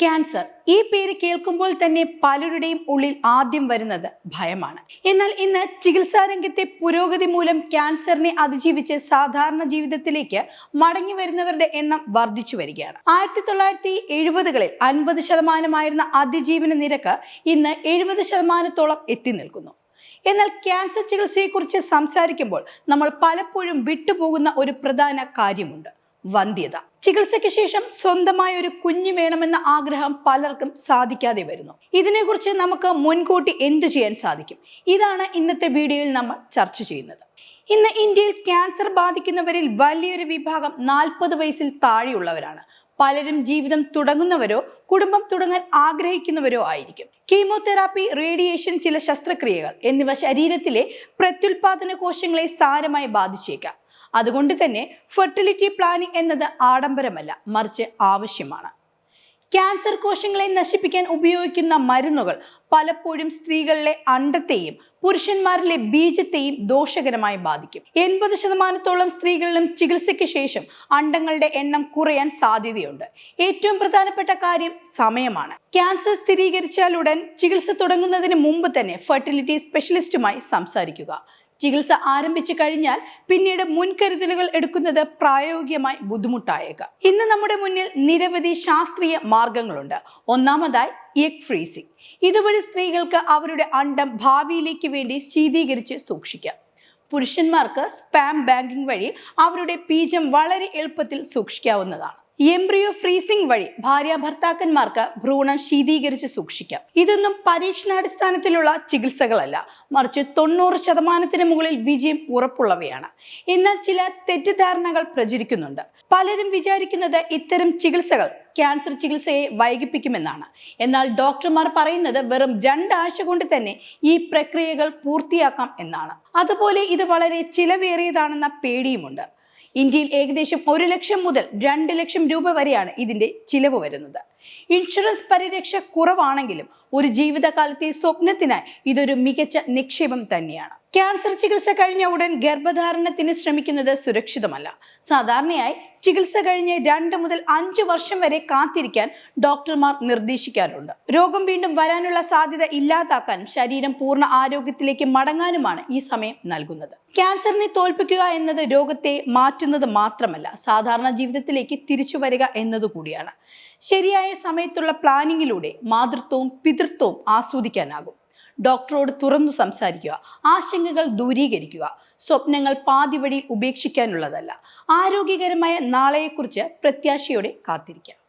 Cancer. ഈ പേര് കേൾക്കുമ്പോൾ തന്നെ പലരുടെയും ഉള്ളിൽ ആദ്യം വരുന്നത് ഭയമാണ്. എന്നാൽ ഇന്ന് ചികിത്സാ രംഗത്തെ പുരോഗതി മൂലം ക്യാൻസറിനെ അതിജീവിച്ച് സാധാരണ ജീവിതത്തിലേക്ക് മടങ്ങി വരുന്നവരുടെ എണ്ണം വർദ്ധിച്ചു വരികയാണ്. ആയിരത്തി തൊള്ളായിരത്തി എഴുപതുകളിൽ അൻപത് ശതമാനമായിരുന്ന അതിജീവന നിരക്ക് ഇന്ന് എഴുപത് ശതമാനത്തോളം എത്തി നിൽക്കുന്നു. എന്നാൽ ക്യാൻസർ ചികിത്സയെക്കുറിച്ച് സംസാരിക്കുമ്പോൾ നമ്മൾ പലപ്പോഴും വിട്ടുപോകുന്ന ഒരു പ്രധാന കാര്യമുണ്ട്. വന്ധ്യത. ചികിത്സയ്ക്ക് ശേഷം സ്വന്തമായ ഒരു കുഞ്ഞ് വേണമെന്ന ആഗ്രഹം പലർക്കും സാധിക്കാതെ വരുന്നു. ഇതിനെക്കുറിച്ച് നമുക്ക് മുൻകൂട്ടി എന്തു ചെയ്യാൻ സാധിക്കും? ഇതാണ് ഇന്നത്തെ വീഡിയോയിൽ നമ്മൾ ചർച്ച ചെയ്യുന്നത്. ഇന്ന് ഇന്ത്യയിൽ ക്യാൻസർ ബാധിക്കുന്നവരിൽ വലിയൊരു വിഭാഗം നാൽപ്പത് വയസ്സിൽ താഴെയുള്ളവരാണ്. പലരും ജീവിതം തുടങ്ങുന്നവരോ കുടുംബം തുടങ്ങാൻ ആഗ്രഹിക്കുന്നവരോ ആയിരിക്കും. കീമോതെറാപ്പി റേഡിയേഷൻ ചില ശസ്ത്രക്രിയകൾ എന്നിവ ശരീരത്തിലെ പ്രത്യുൽപാദന കോശങ്ങളെ സാരമായി ബാധിച്ചേക്കാം. അതുകൊണ്ട് തന്നെ ഫെർട്ടിലിറ്റി പ്ലാനിംഗ് എന്നത് ആഡംബരമല്ല മറിച്ച് ആവശ്യമാണ്. ക്യാൻസർ കോശങ്ങളെ നശിപ്പിക്കാൻ ഉപയോഗിക്കുന്ന മരുന്നുകൾ പലപ്പോഴും സ്ത്രീകളിലെ അണ്ടത്തെയും പുരുഷന്മാരിലെ ബീജത്തെയും ദോഷകരമായി ബാധിക്കും. എൺപത് ശതമാനത്തോളം സ്ത്രീകളിലും ചികിത്സയ്ക്ക് ശേഷം അണ്ടങ്ങളുടെ എണ്ണം കുറയാൻ സാധ്യതയുണ്ട്. ഏറ്റവും പ്രധാനപ്പെട്ട കാര്യം സമയമാണ്. ക്യാൻസർ സ്ഥിരീകരിച്ചാലുടൻ ചികിത്സ തുടങ്ങുന്നതിന് മുമ്പ് തന്നെ ഫെർട്ടിലിറ്റി സ്പെഷ്യലിസ്റ്റുമായി സംസാരിക്കുക. ചികിത്സ ആരംഭിച്ചു കഴിഞ്ഞാൽ പിന്നീട് മുൻകരുതലുകൾ എടുക്കുന്നത് പ്രായോഗികമായി ബുദ്ധിമുട്ടായേക്കാം. ഇന്ന് നമ്മുടെ മുന്നിൽ നിരവധി ശാസ്ത്രീയ മാർഗങ്ങളുണ്ട്. ഒന്നാമതായി എഗ് ഫ്രീസിംഗ് ഇതുവഴി സ്ത്രീകൾക്ക് അവരുടെ അണ്ടം ഭാവിയിലേക്ക് വേണ്ടി ശീതീകരിച്ച് സൂക്ഷിക്കാം. പുരുഷന്മാർക്ക് സ്പാം ബാങ്കിംഗ് വഴി അവരുടെ ബീജം വളരെ എളുപ്പത്തിൽ സൂക്ഷിക്കാവുന്നതാണ്. എംബ്രിയോ ഫ്രീസിംഗ് വഴി ഭാര്യ ഭർത്താക്കന്മാർക്ക് ഭ്രൂണം ശീതീകരിച്ച് സൂക്ഷിക്കാം. ഇതൊന്നും പരീക്ഷണാടിസ്ഥാനത്തിലുള്ള ചികിത്സകളല്ല. മറിച്ച് തൊണ്ണൂറ് ശതമാനത്തിന് മുകളിൽ വിജയം ഉറപ്പുള്ളവയാണ്. എന്നാൽ ചില തെറ്റിദ്ധാരണകൾ പ്രചരിക്കുന്നുണ്ട്. പലരും വിചാരിക്കുന്നത് ഇത്തരം ചികിത്സകൾ ക്യാൻസർ ചികിത്സയെ വൈകിപ്പിക്കുമെന്നാണ്. എന്നാൽ ഡോക്ടർമാർ പറയുന്നത് വെറും രണ്ടാഴ്ച കൊണ്ട് തന്നെ ഈ പ്രക്രിയകൾ പൂർത്തിയാക്കാം എന്നാണ്. അതുപോലെ ഇത് വളരെ ചിലവേറിയതാണെന്ന പേടിയുമുണ്ട്. ഇന്ത്യയിൽ ഏകദേശം ഒരു ലക്ഷം മുതൽ രണ്ട് ലക്ഷം രൂപ വരെയാണ് ഇതിന്റെ ചിലവ് വരുന്നത്. ഇൻഷുറൻസ് പരിരക്ഷ കുറവാണെങ്കിലും ഒരു ജീവിതകാലത്തെ സ്വപ്നത്തിനായി ഇതൊരു മികച്ച നിക്ഷേപം തന്നെയാണ്. ക്യാൻസർ ചികിത്സ കഴിഞ്ഞ ഉടൻ ഗർഭധാരണത്തിന് ശ്രമിക്കുന്നത് സുരക്ഷിതമല്ല. സാധാരണയായി ചികിത്സ കഴിഞ്ഞ് രണ്ട് മുതൽ അഞ്ച് വർഷം വരെ കാത്തിരിക്കാൻ ഡോക്ടർമാർ നിർദ്ദേശിക്കാറുണ്ട്. രോഗം വീണ്ടും വരാനുള്ള സാധ്യത ഇല്ലാതാക്കാനും ശരീരം പൂർണ ആരോഗ്യത്തിലേക്ക് മടങ്ങാനുമാണ് ഈ സമയം നൽകുന്നത്. ക്യാൻസറിനെ തോൽപ്പിക്കുക എന്നത് രോഗത്തെ മാറ്റുന്നത് മാത്രമല്ല സാധാരണ ജീവിതത്തിലേക്ക് തിരിച്ചു വരിക എന്നതുകൂടിയാണ് ശരിയായ സമയത്തുള്ള പ്ലാനിങ്ങിലൂടെ മാതൃത്വവും പിതൃത്വവും ആസ്വദിക്കാനാകും. ഡോക്ടറോട് തുറന്നു സംസാരിക്കുക. ആശങ്കകൾ ദൂരീകരിക്കുക. സ്വപ്നങ്ങൾ പാതി വഴിയിൽ ഉപേക്ഷിക്കാനുള്ളതല്ല. ആരോഗ്യകരമായ നാളെയെക്കുറിച്ച് പ്രത്യാശയോടെ കാത്തിരിക്കാം